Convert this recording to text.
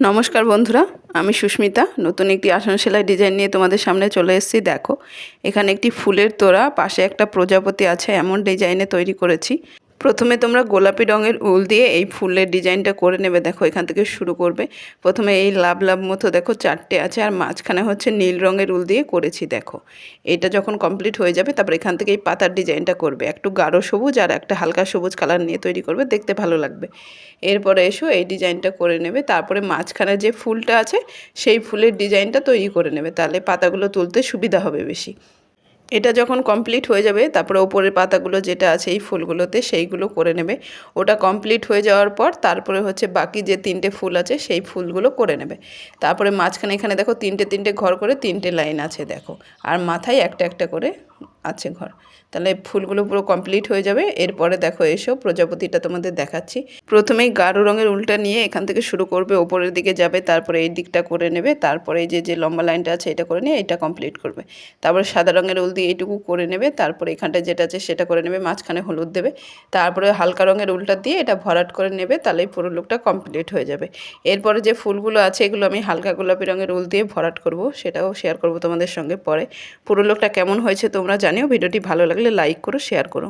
নমস্কার বন্ধুরা, আমি সুস্মিতা, নতুন একটি আসন সেলাই ডিজাইন নিয়ে তোমাদের সামনে চলে এসেছি। দেখো, এখানে একটি ফুলের তোড়া, পাশে একটা প্রজাপতি আছে, এমন ডিজাইনে তৈরি করেছি। প্রথমে তোমরা গোলাপি রঙের উল দিয়ে এই ফুলের ডিজাইনটা করে নেবে, দেখো এখান থেকে শুরু করবে। প্রথমে এই লাভ লাভ মতো দেখো চারটে আছে, আর মাঝখানে হচ্ছে নীল রঙের উল দিয়ে করেছি, দেখো। এটা যখন কমপ্লিট হয়ে যাবে, তারপর এখান থেকে এই পাতার ডিজাইনটা করবে। একটু গাঢ় সবুজ আর একটা হালকা সবুজ কালার নিয়ে তৈরি করবে, দেখতে ভালো লাগবে। এরপরে এসো এই ডিজাইনটা করে নেবে, তারপরে মাঝখানে যে ফুলটা আছে, সেই ফুলের ডিজাইনটা তৈরি করে নেবে, তাহলে পাতাগুলো তুলতে সুবিধা হবে বেশি। এটা যখন কমপ্লিট হয়ে যাবে, তারপরে ওপরের পাতাগুলো যেটা আছে এই ফুলগুলোতে সেইগুলো করে নেবে। ওটা কমপ্লিট হয়ে যাওয়ার পর তারপরে হচ্ছে বাকি যে তিনটে ফুল আছে সেই ফুলগুলো করে নেবে। তারপরে মাঝখানে এখানে দেখো তিনটে তিনটে ঘর করে তিনটে লাইন আছে দেখো। আর মাথায় একটা একটা করে আছে ঘর। তাহলে ফুলগুলো পুরো কমপ্লিট হয়ে যাবে। এরপরে দেখো এসো, প্রজাপতিটা তোমাদের দেখাচ্ছি। প্রথমেই গাঢ় রঙের উল্টা নিয়ে এখান থেকে শুরু করবে, ওপরের দিকে যাবে, তারপরে এই দিকটা করে নেবে, তারপরে যে যে লম্বা লাইনটা আছে এটা করে নিয়ে এটা কমপ্লিট করবে। তারপরে সাদা রঙের উল দিয়ে এইটুকু করে নেবে, তারপরে এখানটা যেটা আছে সেটা করে নেবে, মাঝখানে হলুদ দেবে। তারপরে হালকা রঙের উল্টা দিয়ে এটা ভরাট করে নেবে, তাহলে পুরো লুকটা কমপ্লিট হয়ে যাবে। এরপরে যে ফুলগুলো আছে এগুলো আমি হালকা গোলাপি রঙের উল দিয়ে ভরাট করব, সেটাও শেয়ার করব তোমাদের সঙ্গে পরে। পুরো লোকটা কেমন হয়েছে তোমরা জানিও ভিডিওটি ভালো লাগলে লাইক করো শেয়ার করো।